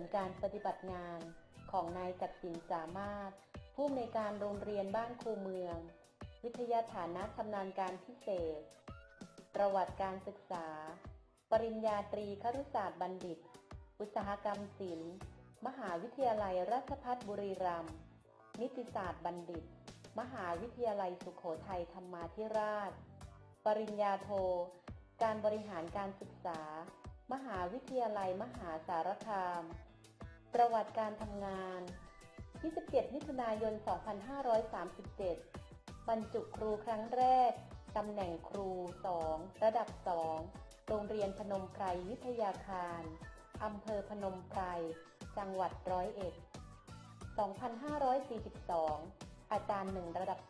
ลการปฏิบัติงานของนายจักรินสามารถ ผู้อำนวยการโรงเรียนบ้านคูเมือง วิทยาฐานะชำนาญการพิเศษ ประวัติการศึกษา ปริญญาตรีครุศาสตร์บัณฑิต อุตสาหกรรมศิลป์ มหาวิทยาลัยราชภัฏบุรีรัมย์นิติศาสตร์บัณฑิต มหาวิทยาลัยสุโขทัยธรรมาธิราช ปริญญาโท การบริหารการศึกษา มหาวิทยาลัยมหาสารคาม ประวัติการทำงาน 27 มิถุนายน 2537 บรรจุครูครั้งแรก ตำแหน่งครู 2 ระดับ 2 โรงเรียนพนมไพรวิทยาคาร อำเภอพนมไพร จังหวัดร้อยเอ็ด 2542 อาจารย์หนึ่งระดับ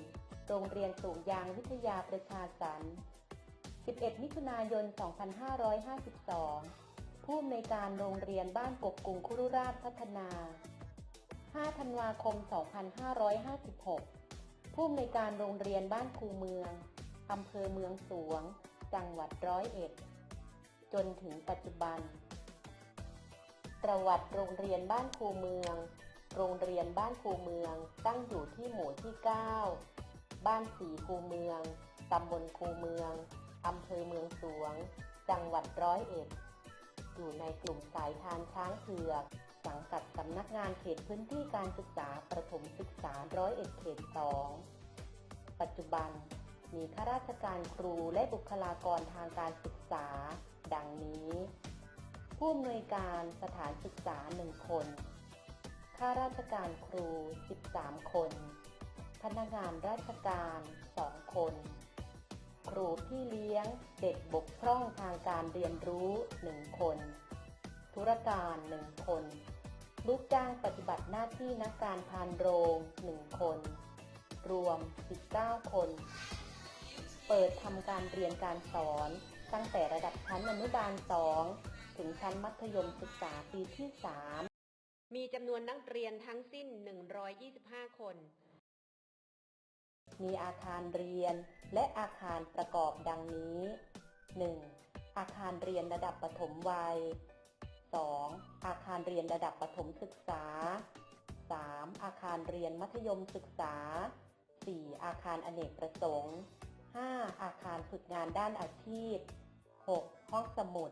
4 โรงเรียนสูงยางวิทยาประชาสรรค์ 11 มิถุนายน 2552 ผู้อำนวยการโรงเรียนบ้านกกกุงคุรุราชพัฒนา 5 ธันวาคม 2556 ผู้อำนวยการโรงเรียนบ้านคูเมือง อำเภอเมืองสวง จังหวัดร้อยเอ็ด จนถึงปัจจุบัน ประวัติโรงเรียนบ้านคูเมือง โรงเรียนบ้านคูเมืองตั้งอยู่ที่หมู่ที่ 9 บ้านสีคูเมือง ตำบลคูเมือง อำเภอเมืองสวง จังหวัดร้อยเอ็ด อยู่ในกลุ่มสายทานช้างเผือกสังกัดสำนักงานเขตพื้นที่การศึกษาประถมศึกษาร้อยเอ็ดเขตสองปัจจุบันมีข้าราชการครูและบุคลากรทางการศึกษา ดังนี้ ผู้อำนวยการสถานศึกษา1คนข้าราชการครู 13 คน พนักงานราชการ 2 คน ครูพี่เลี้ยง เด็กบกพร่องทางการเรียนรู้ 1 คน ธุรการ 1 คน ลูกจ้างปฏิบัติหน้าที่นักการพานโรง 1 คน รวม 19 คน เปิดทำการเรียนการสอน ตั้งแต่ระดับชั้นอนุบาล 2 ถึงชั้นมัธยมศึกษาปีที่ 3 มีจำนวนนักเรียนทั้งสิ้น 125 คน มีอาคารเรียนและอาคารประกอบดังนี้ 1. อาคารเรียนระดับประถมวัย 2. อาคารเรียนระดับประถมศึกษา 3. อาคารเรียนมัธยมศึกษา 4. อาคารอเนกประสงค์ 5. อาคารฝึกงานด้านอาชีพ 6. ห้องสมุด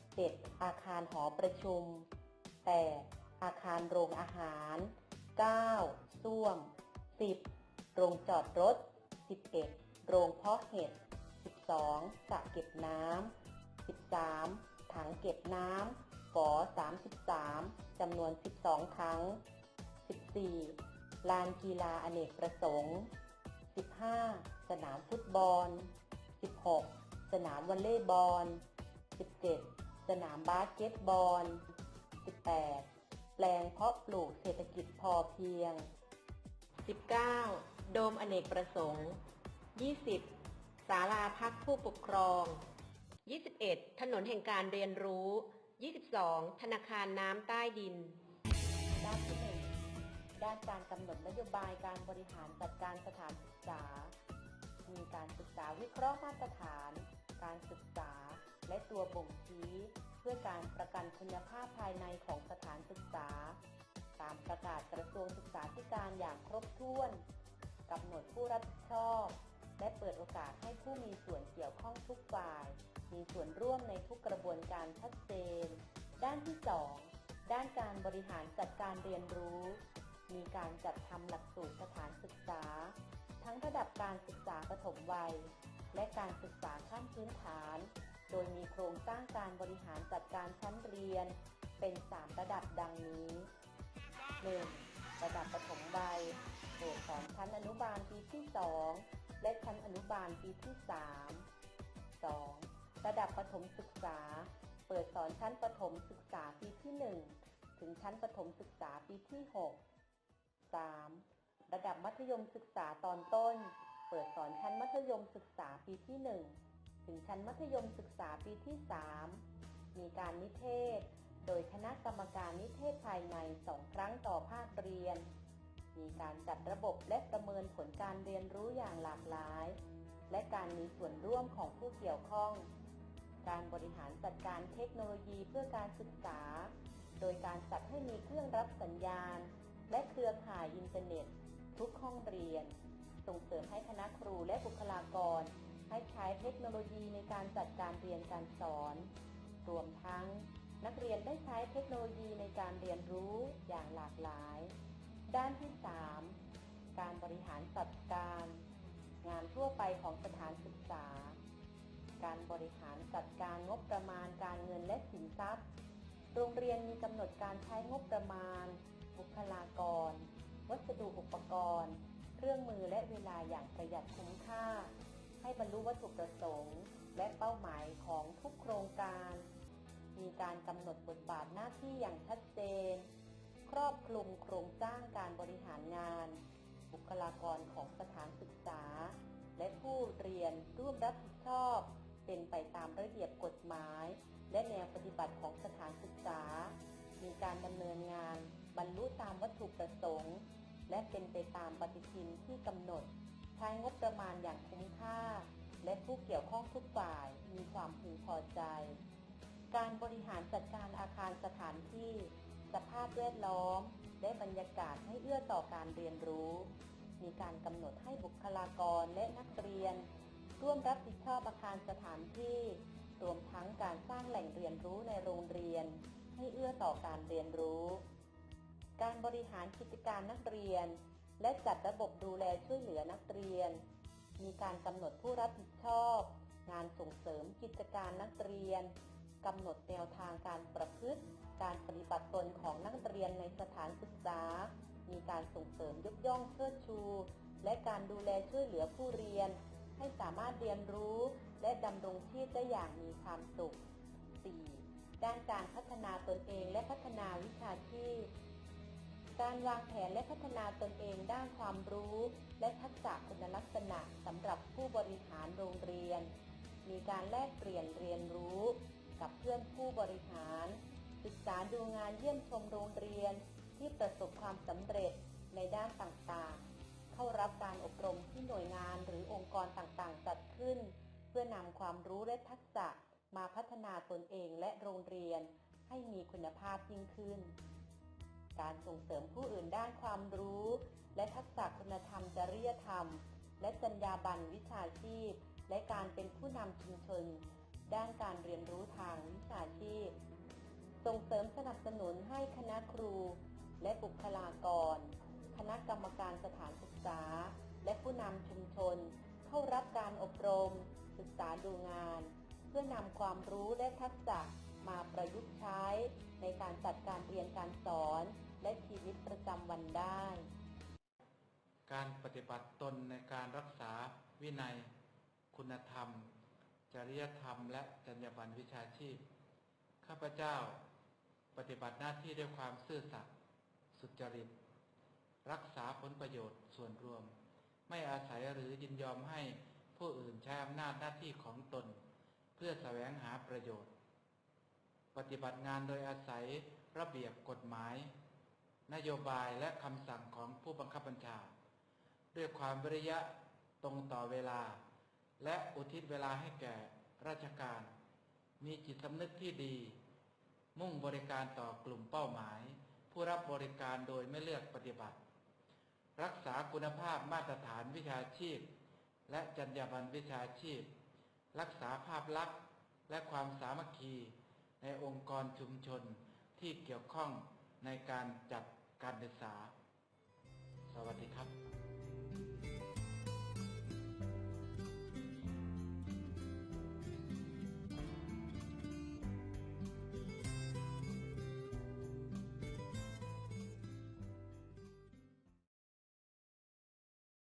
7. อาคารหอประชุม 8. อาคารโรงอาหาร 9. ส้วม 10. โรงจอดรถ 11. โรงเพาะเห็ด 12. สระเก็บน้ำ 13. ถังเก็บน้ำฝอ33จำนวน 12ครั้ง 14. ลานกีฬาอเนกประสงค์ 15. สนามฟุตบอล 16. สนามวอลเลย์บอล 17. สนามบาสเกตบอล 18. แปลงเพาะปลูกเศรษฐกิจพอเพียง 19. โดมอเนกประสงค์ 20. ศาลาพักผู้ปกครอง 21. ถนนแห่งการเรียนรู้ 22. ธนาคารน้ำใต้ดิน ด้านที่หนึ่งด้านการกำหนดนโยบายการบริหารจัดการสถานศึกษา มีการศึกษาวิเคราะห์มาตรฐาน การศึกษา และตัวบ่งชี้ เพื่อการประกันคุณภาพภายในของสถานศึกษา ตามประกาศกระทรวงศึกษาธิการอย่างครบถ้วน กำหนดผู้รับผิดชอบ และเปิดโอกาสให้ผู้มีส่วนเกี่ยวข้องทุกฝ่าย มีส่วนร่วมในทุกกระบวนการชัดเจน ด้านที่ 2 ด้านการบริหารจัดการเรียนรู้ มีการจัดทำหลักสูตรสถานศึกษา ทั้งระดับการศึกษาปฐมวัย และการศึกษาขั้นพื้นฐาน โดยมีโครงสร้างการบริหารจัดการชั้นเรียน เป็น 3 ระดับดังนี้ 1. ระดับปฐมวัยโปรดสอนชั้นอนุบาลปีที่ 2 และชั้นอนุบาลปีที่ 3 2. ระดับประถมศึกษา เปิดสอนชั้นประถมศึกษาปีที่ 1 ถึงชั้นประถมศึกษาปีที่ 6 3. ระดับมัธยมศึกษาตอนต้น เปิดสอนชั้นมัธยมศึกษาปีที่ 1 ถึงชั้นมัธยมศึกษาปีที่ 3 มีการนิเทศ โดยคณะกรรมการนิเทศภายในสองครั้งต่อภาคเรียน มีการจัดระบบและประเมินผลการเรียนรู้อย่างหลากหลาย และการมีส่วนร่วมของผู้เกี่ยวข้อง การบริหารจัดการเทคโนโลยีเพื่อการศึกษาโโดยการจัดให้มีเครื่องรับสัญญาณ และเครือข่ายอินเทอร์เน็ต ทุกห้องเรียน ส่งเสริมให้คณะครูและบุคลากร ให้ใช้เทคโนโลยีในการจัดการเรียนการสอน รวมทั้ง นักเรียนได้ใช้เทคโนโลยีในการเรียนรู้อย่างหลากหลาย ด้านที่ 3 การบริหารจัดการ งานทั่วไปของสถานศึกษา การบริหารจัดการงบประมาณการเงินและสินทรัพย์ โรงเรียนมีกำหนดการใช้งบประมาณ บุคลากร วัสดุอุปกรณ์ เครื่องมือและเวลาอย่างประหยัดคุ้มค่า ให้บรรลุวัตถุประสงค์ และเป้าหมายของทุกโครงการ มีการกำหนดบทบาทหน้าที่อย่างชัดเจน ครอบคลุมโครงสร้างการบริหารงาน บุคลากรของสถานศึกษา และผู้เรียนร่วมรับผิดชอบ เป็นไปตามระเบียบกฎหมาย และแนวปฏิบัติของสถานศึกษา มีการดำเนินงานบรรลุตามวัตถุประสงค์ และเป็นไปตามปฏิทินที่กำหนด ใช้งบประมาณอย่างคุ้มค่า และผู้เกี่ยวข้องทุกฝ่ายมีความพึงพอใจ การบริหารจัดการอาคารสถานที่ สภาพแวดล้อม และบรรยากาศให้เอื้อต่อการเรียนรู้ มีการกำหนดให้บุคลากรและนักเรียน ร่วมรับผิดชอบอาคารสถานที่ รวมทั้งการสร้างแหล่งเรียนรู้ในโรงเรียน ให้เอื้อต่อการเรียนรู้ การบริหารกิจการนักเรียน และจัดระบบดูแลช่วยเหลือนักเรียน มีการกำหนดผู้รับผิดชอบ งานส่งเสริมกิจการนักเรียน กำหนดแนวทางการประพฤติ การปฏิบัติตนของนักเรียนในสถานศึกษา มีการส่งเสริมยกย่องเชิดชู และการดูแลช่วยเหลือผู้เรียน ให้สามารถเรียนรู้ และดำรงชีพได้อย่างมีความสุข 4. ด้านการพัฒนาตนเองและพัฒนาวิชาชีพการวางแผนและพัฒนาตนเองด้านความรู้ และทักษะคุณลักษณะสำหรับผู้บริหารโรงเรียน มีการแลกเปลี่ยนเรียนรู้ กับเพื่อนผู้บริหาร ศึกษาดูงานเยี่ยมชมโรงเรียนที่ประสบความสำเร็จในด้านต่างๆ เข้ารับการอบรมที่หน่วยงานหรือองค์กรต่างๆ จัดขึ้น เพื่อนำความรู้และทักษะมาพัฒนาตนเองและโรงเรียน ให้มีคุณภาพยิ่งขึ้น การส่งเสริมผู้อื่นด้านความรู้ และทักษะคุณธรรมจริยธรรม และจรรยาบรรณวิชาชีพ และการเป็นผู้นำชุมชน ด้านการเรียนรู้ทางวิชาชีพ ส่งเสริมสนับสนุนให้คณะครู และบุคลากร คณะกรรมการสถานศึกษา และผู้นำชุมชน เข้ารับการอบรม ศึกษาดูงาน เพื่อนำความรู้และทักษะมาประยุกต์ใช้ในการจัดการเรียนการสอน และชีวิตประจำวันได้ การปฏิบัติตนในการรักษาวินัย คุณธรรม จริยธรรมและจรรยาบรรณวิชาชีพ ข้าพเจ้าปฏิบัติหน้าที่ด้วยความซื่อสัตย์สุจริต รักษาผลประโยชน์ส่วนรวม ไม่อาศัยหรือยินยอมให้ผู้อื่นใช้อำนาจหน้าที่ของตน เพื่อแสวงหาประโยชน์ ปฏิบัติงานโดยอาศัยระเบียบกฎหมาย นโยบายและคำสั่งของผู้บังคับบัญชา ด้วยความวิริยะตรงต่อเวลา และอุทิศเวลาให้แก่ราชการ มีจิตสำนึกที่ดี มุ่งบริการต่อกลุ่มเป้าหมาย ผู้รับบริการโดยไม่เลือกปฏิบัติ รักษาคุณภาพมาตรฐานวิชาชีพ และจรรยาบรรณวิชาชีพ รักษาภาพลักษณ์และความสามัคคีในองค์กรชุมชนที่เกี่ยวข้องในการจัดการศึกษา สวัสดีครับ